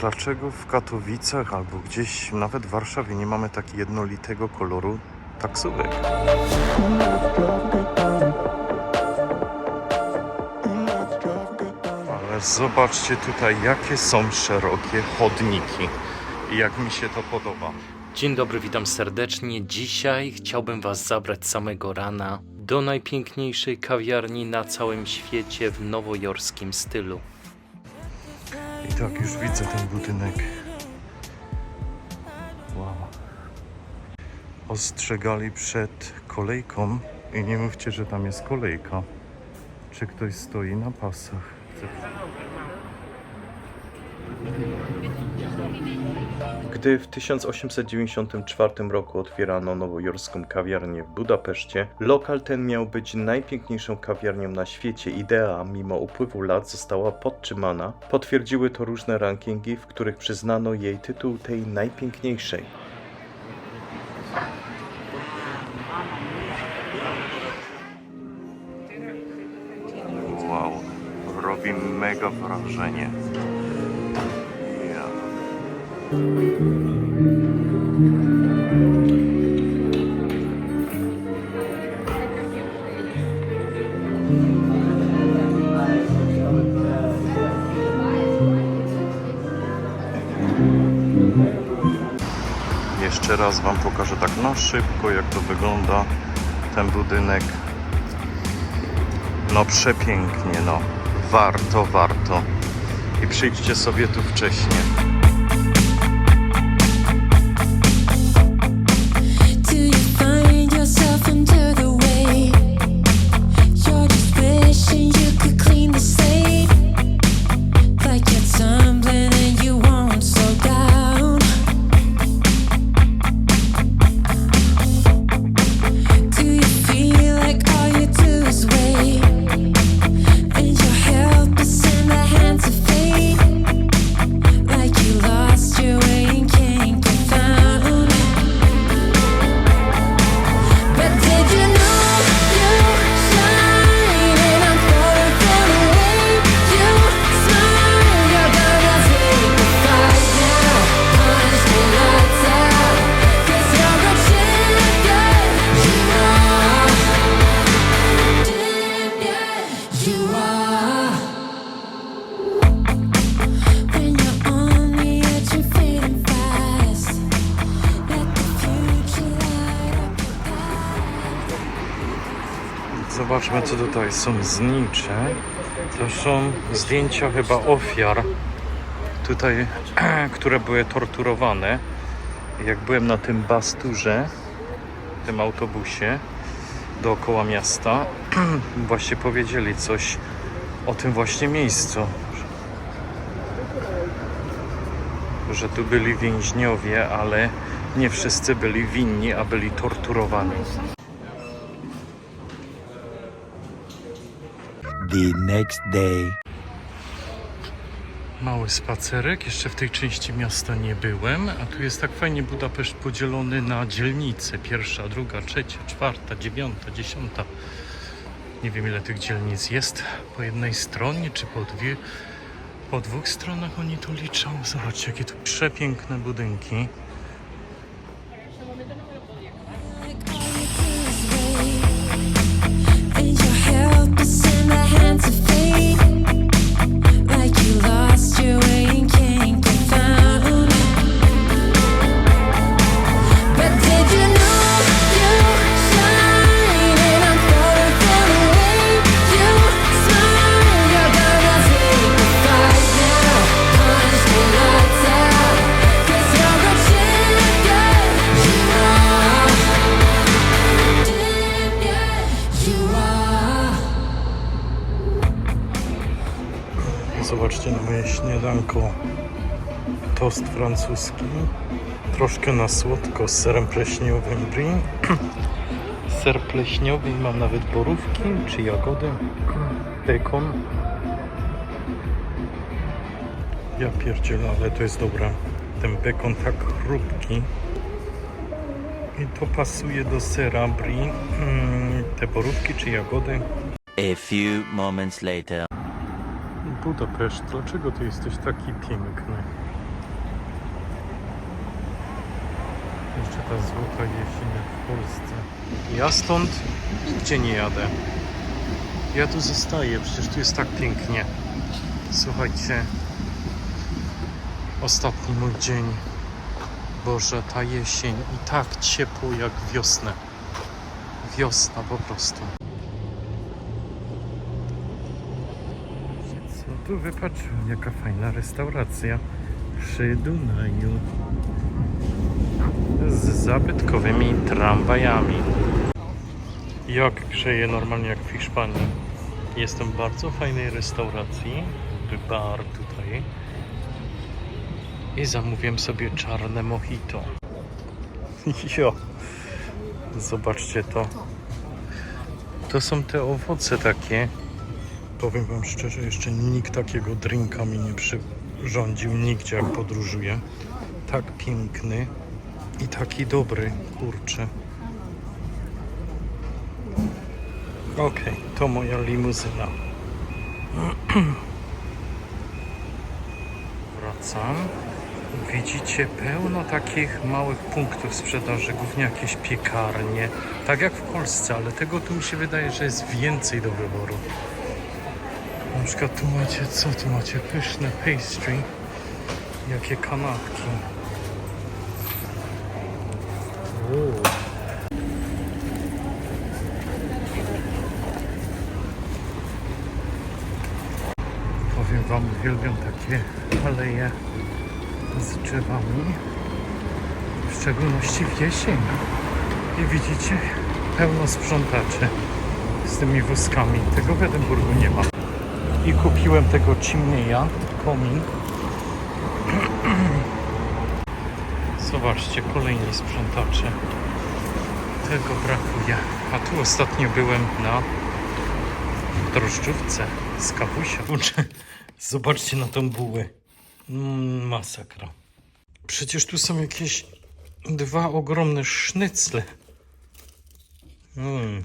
Dlaczego w Katowicach albo gdzieś nawet w Warszawie nie mamy tak jednolitego koloru taksówek? Ale zobaczcie tutaj, jakie są szerokie chodniki. I jak mi się to podoba. Dzień dobry, witam serdecznie. Dzisiaj chciałbym Was zabrać samego rana do najpiękniejszej kawiarni na całym świecie w nowojorskim stylu. I tak już widzę ten budynek. Wow. Ostrzegali przed kolejką i nie mówcie, że tam jest kolejka. Czy ktoś stoi na pasach? Gdy w 1894 roku otwierano nowojorską kawiarnię w Budapeszcie, lokal ten miał być najpiękniejszą kawiarnią na świecie. Idea, mimo upływu lat, została podtrzymana. Potwierdziły to różne rankingi, w których przyznano jej tytuł tej najpiękniejszej. Wow, robi mega wrażenie. Jeszcze raz Wam pokażę tak na szybko, jak to wygląda ten budynek. No przepięknie, no. Warto, warto. I przyjdźcie sobie tu wcześniej. into the Zobaczmy, co tutaj są znicze. To są zdjęcia chyba ofiar, tutaj, które były torturowane. Jak byłem na tym basturze, tym autobusie dookoła miasta, właśnie powiedzieli coś o tym właśnie miejscu. Że tu byli więźniowie, ale nie wszyscy byli winni, a byli torturowani. The next day. Mały spacerek, jeszcze w tej części miasta nie byłem, a tu jest tak fajnie Budapeszt podzielony na dzielnice. Pierwsza, druga, trzecia, czwarta, dziewiąta, dziesiąta. Nie wiem ile tych dzielnic jest po jednej stronie, czy po dwie. Po dwóch stronach oni tu liczą. Zobaczcie, jakie tu przepiękne budynki. Zobaczcie na moje śniadanko. Tost francuski. Troszkę na słodko z serem pleśniowym brie. Ser pleśniowy mam nawet borówki czy jagody. Bekon. Ja pierdzielę, ale to jest dobre. Ten bekon tak chrupki. I to pasuje do sera brie. Te borówki czy jagody. A few moments later. Budapeszt, dlaczego ty jesteś taki piękny? Jeszcze ta złota jesienia w Polsce. Ja stąd nigdzie nie jadę. Ja tu zostaję, przecież tu jest tak pięknie. Słuchajcie, ostatni mój dzień. Boże, ta jesień i tak ciepło jak wiosnę. Wiosna po prostu. Tu wypatrzyłem? Jaka fajna restauracja przy Dunaju z zabytkowymi tramwajami. Jak grzeje normalnie jak w Hiszpanii. Jestem w bardzo fajnej restauracji, bar tutaj. I zamówiłem sobie czarne mojito. Jo. Zobaczcie to. To są te owoce takie. Powiem wam szczerze, jeszcze nikt takiego drinka mi nie przyrządził nigdzie jak podróżuję. Tak piękny i taki dobry, kurczę. Okej, to moja limuzyna. Wracam. Widzicie pełno takich małych punktów sprzedaży, głównie jakieś piekarnie, tak jak w Polsce, ale tego tu mi się wydaje, że jest więcej do wyboru. Na przykład tu macie, co tu macie? Pyszne pastry, jakie kanapki. Powiem wam, uwielbiam takie aleje z drzewami, w szczególności w jesień. I widzicie, pełno sprzątaczy z tymi wózkami. Tego w Edynburgu nie ma. I kupiłem tego chimneya, komin. Zobaczcie, kolejni sprzątacze. Tego brakuje. A tu ostatnio byłem na drożdżówce z. Kurczę, Zobaczcie na tą bułę. Mm, masakra. Przecież tu są jakieś dwa ogromne sznycle. Mm,